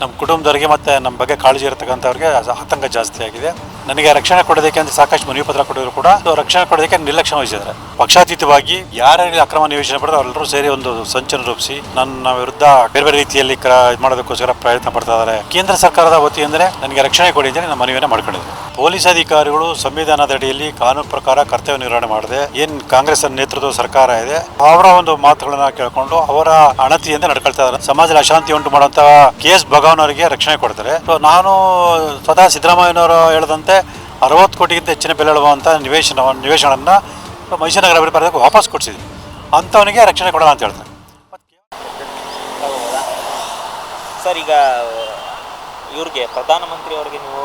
ನಮ್ಮ ಕುಟುಂಬದವರಿಗೆ ಮತ್ತು ನಮ್ಮ ಬಗ್ಗೆ ಕಾಳಜಿ ಇರತಕ್ಕಂಥವ್ರಿಗೆ ಆತಂಕ ಜಾಸ್ತಿ ಆಗಿದೆ ನನಗೆ ರಕ್ಷಣೆ ಕೊಡೋದಕ್ಕೆ ಅಂತ ಸಾಕಷ್ಟು ಮನವಿ ಪತ್ರ ಕೊಟ್ಟಿದ್ರು ಕೂಡ ರಕ್ಷಣೆ ಕೊಡೋದಕ್ಕೆ ನಿರ್ಲಕ್ಷ್ಯ ವಹಿಸಿದ್ದಾರೆ. ಪಕ್ಷಾತೀತವಾಗಿ ಯಾರ್ಯಾರಿಗೆ ಅಕ್ರಮ ನಿವೇಶನ ಪಡೆದು ಅವರೆಲ್ಲರೂ ಸೇರಿ ಒಂದು ಸಂಚನ ರೂಪಿಸಿ ನನ್ನ ವಿರುದ್ಧ ಬೇರೆ ಬೇರೆ ರೀತಿಯಲ್ಲಿ ಮಾಡೋದಕ್ಕೋಸ್ಕರ ಪ್ರಯತ್ನ ಪಡ್ತಾ ಇದ್ದಾರೆ. ಕೇಂದ್ರ ಸರ್ಕಾರದ ವತಿಯಿಂದಲೇ ನನಗೆ ರಕ್ಷಣೆ ಕೊಡಿ ಅಂತ ನಮ್ಮ ಮನವಿಯನ್ನು ಮಾಡ್ಕೊಂಡಿದ್ದೆ. ಪೊಲೀಸ್ ಅಧಿಕಾರಿಗಳು ಸಂವಿಧಾನದ ಅಡಿಯಲ್ಲಿ ಕಾನೂನು ಪ್ರಕಾರ ಕರ್ತವ್ಯ ನಿರ್ವಹಣೆ ಮಾಡಿದೆ. ಏನ್ ಕಾಂಗ್ರೆಸ್ ನೇತೃತ್ವದ ಸರ್ಕಾರ ಇದೆ, ಅವರ ಒಂದು ಮಾತುಗಳನ್ನ ಕೇಳಿಕೊಂಡು ಅವರ ಅಣತಿಯಿಂದ ನಡ್ಕೊಳ್ತಾ ಇದ್ದಾರೆ. ಸಮಾಜದಲ್ಲಿ ಅಶಾಂತಿ ಉಂಟು ಮಾಡುವಂತಹ ಕೆ ಎಸ್ ಅವರಿಗೆ ರಕ್ಷಣೆ ಕೊಡ್ತಾರೆ. ನಾನು ಸ್ವತಃ ಸಿದ್ದರಾಮಯ್ಯನವರು ಹೇಳದಂತೆ ಅರವತ್ತು ಕೋಟಿಗಿಂತ ಹೆಚ್ಚಿನ ಬೆಲೆ ಹೇಳುವಂತಹ ನಿವೇಶನ ನಿವೇಶನನ್ನ ಮೈಸೂರು ನಗರ ಅಭಿವೃದ್ಧಿ ವಾಪಸ್ ಕೊಡಿಸಿದ್ವಿ ಅಂಥವನಿಗೆ ರಕ್ಷಣೆ ಕೊಡೋಣ ಅಂತ ಹೇಳ್ತಾರೆ. ಸರ್ ಈಗ ಇವ್ರಿಗೆ ಪ್ರಧಾನಮಂತ್ರಿ ಅವರಿಗೆ ನೀವು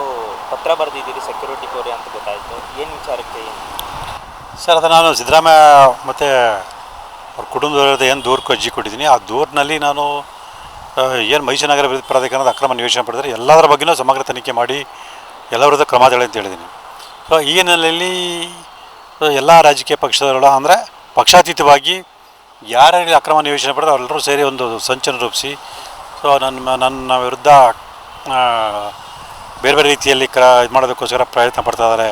ಪತ್ರ ಬರೆದಿದ್ದೀರಿ ಸೆಕ್ಯೂರಿಟಿ ಕೋರಿ ಅಂತ ಗೊತ್ತಾಯಿತು. ಏನು ವಿಚಾರಕ್ಕೆ ಸರ್ ಅದು ನಾನು ಸಿದ್ದರಾಮಯ್ಯ ಮತ್ತು ಅವ್ರ ಕುಟುಂಬದವ್ರದ್ದು ಏನು ದೂರಕ್ಕೆ ಅರ್ಜಿ ಕೊಟ್ಟಿದ್ದೀನಿ ಆ ದೂರಿನಲ್ಲಿ ನಾನು ಏನು ಮೈಸೂರು ನಗರ ಅಭಿವೃದ್ಧಿ ಪ್ರಾಧಿಕಾರದ ಅಕ್ರಮ ನಿವೇಶನ ಪಡೆದರೆ ಎಲ್ಲದರ ಬಗ್ಗೆನೂ ಸಮಗ್ರ ತನಿಖೆ ಮಾಡಿ ಎಲ್ಲವರದ್ದು ವಿರುದ್ಧ ಕ್ರಮ ತಗೊಳ್ಳಿ ಅಂತ ಹೇಳಿದ್ದೀನಿ. ಸೊ ಈ ಹಿನ್ನೆಲೆಯಲ್ಲಿ ಎಲ್ಲ ರಾಜಕೀಯ ಪಕ್ಷದವರು ಅಂದರೆ ಪಕ್ಷಾತೀತವಾಗಿ ಯಾರ್ಯಾರಿಗೆ ಅಕ್ರಮ ನಿವೇಶನ ಪಡೆದು ಅವರೆಲ್ಲರೂ ಸೇರಿ ಒಂದು ಸಂಚನ ರೂಪಿಸಿ. ಸೊ ನನ್ನ ನನ್ನ ವಿರುದ್ಧ ಬೇರೆ ಬೇರೆ ರೀತಿಯಲ್ಲಿ ಕ್ರ, ಇದು ಮಾಡೋದಕ್ಕೋಸ್ಕರ ಪ್ರಯತ್ನ ಪಡ್ತಾ ಇದ್ದಾರೆ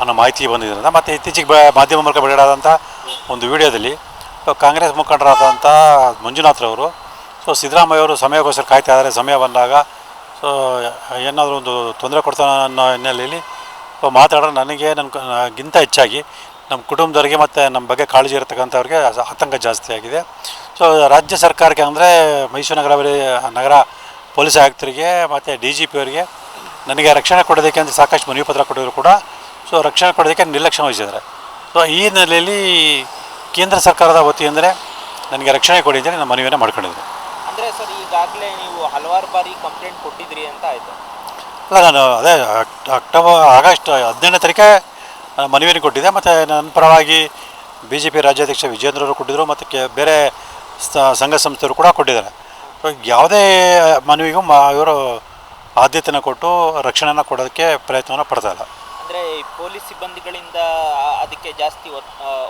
ಅನ್ನೋ ಮಾಹಿತಿ ಬಂದಿದ್ದರಿಂದ ಮತ್ತು ಇತ್ತೀಚೆಗೆ ಬ, ಮಾಧ್ಯಮ ಮೂಲಕ ಬಿಡುಗಡೆಯಾದಂಥ ಒಂದು ವಿಡಿಯೋದಲ್ಲಿ ಸೊ ಕಾಂಗ್ರೆಸ್ ಮುಖಂಡರಾದಂಥ ಮಂಜುನಾಥ್ರವರು ಸೊ ಸಿದ್ದರಾಮಯ್ಯ ಅವರು ಸಮಯಕ್ಕೋಸ್ಕರ ಕಾಯ್ತಾ ಇದ್ದಾರೆ. ಸಮಯ ಬಂದಾಗ ಸೊ ಏನಾದರೂ ಒಂದು ತೊಂದರೆ ಕೊಡ್ತಾನೆ ಅನ್ನೋ ಹಿನ್ನೆಲೆಯಲ್ಲಿ ಮಾತಾಡೋ ನನಗೆ ನನ್ನ ಗಿಂತ ಹೆಚ್ಚಾಗಿ ನಮ್ಮ ಕುಟುಂಬದವ್ರಿಗೆ ಮತ್ತು ನಮ್ಮ ಬಗ್ಗೆ ಕಾಳಜಿ ಇರತಕ್ಕಂಥವ್ರಿಗೆ ಆತಂಕ ಜಾಸ್ತಿ ಆಗಿದೆ. ಸೊ ರಾಜ್ಯ ಸರ್ಕಾರಕ್ಕೆ ಅಂದರೆ ಮೈಸೂರು ನಗರ ನಗರ ಪೊಲೀಸ್ ಆಯುಕ್ತರಿಗೆ ಮತ್ತು ಡಿ ಜಿ ಪಿ ಅವರಿಗೆ ನನಗೆ ರಕ್ಷಣೆ ಕೊಡೋದಕ್ಕೆ ಅಂತ ಸಾಕಷ್ಟು ಮನವಿ ಪತ್ರ ಕೊಟ್ಟಿದ್ರು ಕೂಡ. ಸೊ ರಕ್ಷಣೆ ಕೊಡೋದಕ್ಕೆ ನಿರ್ಲಕ್ಷ್ಯ ವಹಿಸಿದ್ದಾರೆ. ಸೊ ಈ ಹಿನ್ನೆಲೆಯಲ್ಲಿ ಕೇಂದ್ರ ಸರ್ಕಾರದ ವತಿಯಿಂದಲೇ ನನಗೆ ರಕ್ಷಣೆ ಕೊಡಿ ಅಂತೇಳಿ ನಮ್ಮ ಮನವಿಯನ್ನು ಮಾಡ್ಕೊಂಡಿದ್ದೀನಿ. ಅಂದರೆ ಸರ್, ಈಗಾಗಲೇ ನೀವು ಹಲವಾರು ಬಾರಿ ಕಂಪ್ಲೇಂಟ್ ಕೊಟ್ಟಿದ್ರಿ ಅಂತ ಆಯಿತು. ಅಲ್ಲ, ನಾನು ಅದೇ, ಅಕ್ಟ- ಅಕ್ಟೋಬರ್, ಆಗಸ್ಟ್ ಹದಿನೇಳನೇ ತಾರೀಕೆ ನಾನು ಮನವಿಯನ್ನು ಕೊಟ್ಟಿದ್ದೆ. ಮತ್ತು ನನ್ನ ಪರವಾಗಿ ಬಿ ಜೆ ಪಿ ರಾಜ್ಯಾಧ್ಯಕ್ಷ ವಿಜೇಂದ್ರವರು ಕೊಟ್ಟಿದ್ದರು ಮತ್ತು ಕೆ ಬೇರೆ ಸಂಘ ಸಂಸ್ಥೆಯವರು ಕೂಡ ಕೊಟ್ಟಿದ್ದಾರೆ. ಯಾವುದೇ ಮನವಿಗೂ ಮ ಇವರು ಆದ್ಯತೆಯನ್ನು ಕೊಟ್ಟು ರಕ್ಷಣೆಯನ್ನು ಕೊಡೋದಕ್ಕೆ ಪ್ರಯತ್ನವನ್ನು ಪಡ್ತಾಯಿಲ್ಲ ಅಂದರೆ ಪೊಲೀಸ್ ಸಿಬ್ಬಂದಿಗಳಿಂದ ಅದಕ್ಕೆ ಜಾಸ್ತಿ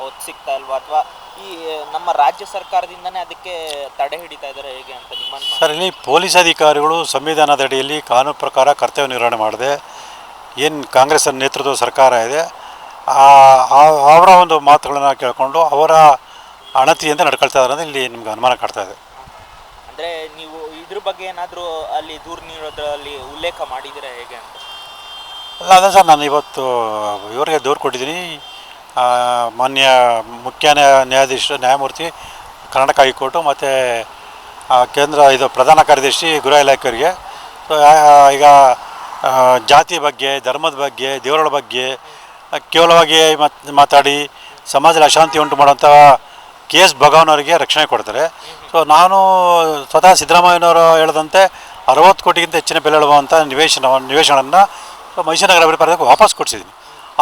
ಒತ್ತು ಸಿಗ್ತಾ ಇಲ್ವಾ? ಅಥವಾ ಈ ನಮ್ಮ ರಾಜ್ಯ ಸರ್ಕಾರದಿಂದನೇ ಅದಕ್ಕೆ ತಡೆ ಹಿಡಿತಾ ಇದ್ದಾರೆ ಹೇಗೆ ಅಂತ ನಿಮ್ಮ ಸರ್ ಇಲ್ಲಿ ಪೊಲೀಸ್ ಅಧಿಕಾರಿಗಳು ಸಂವಿಧಾನದ ಅಡಿಯಲ್ಲಿ ಕಾನೂನು ಪ್ರಕಾರ ಕರ್ತವ್ಯ ನಿರ್ವಹಣೆ ಮಾಡಿದೆ. ಏನು ಕಾಂಗ್ರೆಸ್ ನೇತೃತ್ವದ ಸರ್ಕಾರ ಇದೆ ಅವರ ಒಂದು ಮಾತುಗಳನ್ನು ಕೇಳಿಕೊಂಡು ಅವರ ಅಣತಿಯಿಂದ ನಡ್ಕೊಳ್ತಾ ಇದ್ದಾರೆ ಇಲ್ಲಿ ನಿಮ್ಗೆ ಅನುಮಾನ ಕಾಡ್ತಾ ಇದೆ. ಅಂದರೆ ನೀವು ಇದ್ರ ಬಗ್ಗೆ ಏನಾದರೂ ಅಲ್ಲಿ ದೂರು ನೀಡೋದ್ರಲ್ಲಿ ಉಲ್ಲೇಖ ಮಾಡಿದ್ದೀರಾ ಹೇಗೆ ಅಂತ? ಅಲ್ಲ ಅದೇ ಸರ್ ನಾನು ಇವತ್ತು ಇವರಿಗೆ ದೂರು ಕೊಟ್ಟಿದ್ದೀನಿ. ಮಾನ್ಯ ಮುಖ್ಯ ನ್ಯಾಯ ನ್ಯಾಯಾಧೀಶ ನ್ಯಾಯಮೂರ್ತಿ ಕರ್ನಾಟಕ ಹೈಕೋರ್ಟು ಮತ್ತು ಕೇಂದ್ರ ಇದು ಪ್ರಧಾನ ಕಾರ್ಯದರ್ಶಿ ಗೃಹ ಇಲಾಖೆಯವರಿಗೆ. ಸೊ, ಈಗ ಜಾತಿ ಬಗ್ಗೆ ಧರ್ಮದ ಬಗ್ಗೆ ದೇವರುಗಳ ಬಗ್ಗೆ ಕೇವಲವಾಗಿ ಮತ್ ಮಾತಾಡಿ ಸಮಾಜದಲ್ಲಿ ಅಶಾಂತಿ ಉಂಟು ಮಾಡುವಂಥ ಕೆ ಎಸ್ ಭಗವಾನ್ ಅವರಿಗೆ ರಕ್ಷಣೆ ಕೊಡ್ತಾರೆ. ಸೊ ನಾನು ಸ್ವತಃ ಸಿದ್ದರಾಮಯ್ಯನವರು ಹೇಳಿದಂತೆ ಅರವತ್ತು ಕೋಟಿಗಿಂತ ಹೆಚ್ಚಿನ ಬೆಲೆ ಹೇಳುವಂಥ ನಿವೇಶನ ನಿವೇಶನನ್ನು ಮೈಸೂರು ಅಭಿವೃದ್ಧಿ ವಾಪಸ್ ಕೊಡಿಸಿದ್ದೀನಿ.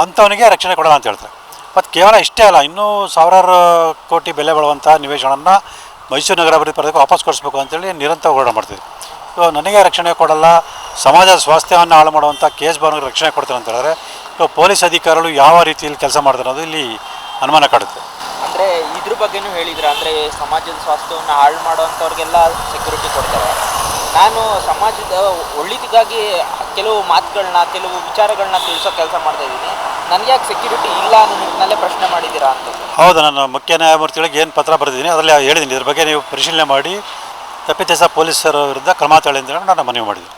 ಅಂಥವನಿಗೆ ರಕ್ಷಣೆ ಕೊಡೋಣ ಅಂತ ಹೇಳ್ತಾರೆ. ಮತ್ತು ಕೇವಲ ಇಷ್ಟೇ ಅಲ್ಲ, ಇನ್ನೂ ಸಾವಿರಾರು ಕೋಟಿ ಬೆಲೆ ಬಾಳುವಂಥ ನಿವೇಶನವನ್ನು ಮೈಸೂರು ನಗರ ಅಭಿವೃದ್ಧಿ ವಾಪಸ್ ಕೊಡಿಸ್ಬೇಕು ಅಂತೇಳಿ ನಿರಂತರ ಹೋರಾಟ ಮಾಡ್ತೀವಿ ಇವಾಗ ನನಗೆ ರಕ್ಷಣೆ ಕೊಡಲ್ಲ, ಸಮಾಜದ ಸ್ವಾಸ್ಥ್ಯವನ್ನು ಹಾಳು ಮಾಡುವಂಥ ಕೇಸ್ ಎಸ್ ರಕ್ಷಣೆ ಕೊಡ್ತಾರೆ ಅಂತ ಹೇಳಿದ್ರೆ, ಇವಾಗ ಪೊಲೀಸ್ ಅಧಿಕಾರಿಗಳು ಯಾವ ರೀತಿಯಲ್ಲಿ ಕೆಲಸ ಮಾಡ್ತಾರೆ ಅನ್ನೋದು ಇಲ್ಲಿ ಅನುಮಾನ ಕಾಡುತ್ತೆ. ಅಂದರೆ ಇದ್ರ ಬಗ್ಗೆನೂ ಹೇಳಿದ್ರೆ? ಅಂದರೆ ಸಮಾಜದ ಸ್ವಾಸ್ಥ್ಯವನ್ನು ಹಾಳು ಮಾಡುವಂಥವ್ರಿಗೆಲ್ಲ ಸೆಕ್ಯೂರಿಟಿ ಕೊಡ್ತಾರೆ. ನಾನು ಸಮಾಜದ ಒಳ್ಳೆದಿಗಾಗಿ ಕೆಲವು ಮಾತುಗಳನ್ನ, ಕೆಲವು ವಿಚಾರಗಳನ್ನ ತಿಳಿಸೋ ಕೆಲಸ ಮಾಡ್ತಾ ಇದ್ದೀನಿ. ನನಗೆ ಯಾಕೆ ಸೆಕ್ಯೂರಿಟಿ ಇಲ್ಲ ಅನ್ನೋ ನಿಟ್ಟಿನಲ್ಲೇ ಪ್ರಶ್ನೆ ಮಾಡಿದ್ದೀರಾ ಅಂತ. ಹೌದು, ನಾನು ಮುಖ್ಯ ನ್ಯಾಯಮೂರ್ತಿಗಳಿಗೆ ಏನು ಪತ್ರ ಬರೆದಿದ್ದೀನಿ, ಅದರಲ್ಲಿ ಹೇಳಿದ್ದೀನಿ. ಇದ್ರ ಬಗ್ಗೆ ನೀವು ಪರಿಶೀಲನೆ ಮಾಡಿ, ತಪ್ಪಿತಸ್ಥ ಪೊಲೀಸರ ವಿರುದ್ಧ ಕ್ರಮ ತಗೊಳ್ಳಿ ಅಂತ ನಾನು ಮನವಿ ಮಾಡಿದ್ದೀನಿ.